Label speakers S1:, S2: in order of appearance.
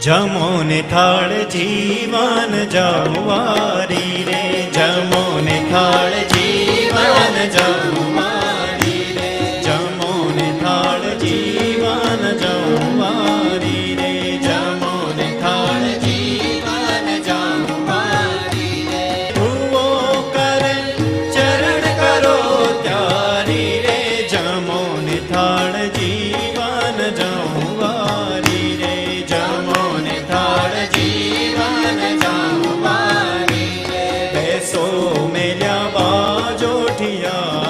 S1: જમો ને થાળ જીવન જમવારી રે જમો ને થાળ જીવન જમવારી રે જમો ને થાળ જીવન જમવારી રે જમો ને થાળ જીવન જમવારી રે. ભુવો કર, ચરણ કરો ત્યારી રે જમો ને થાળ જીવન જમવા মাটিয়া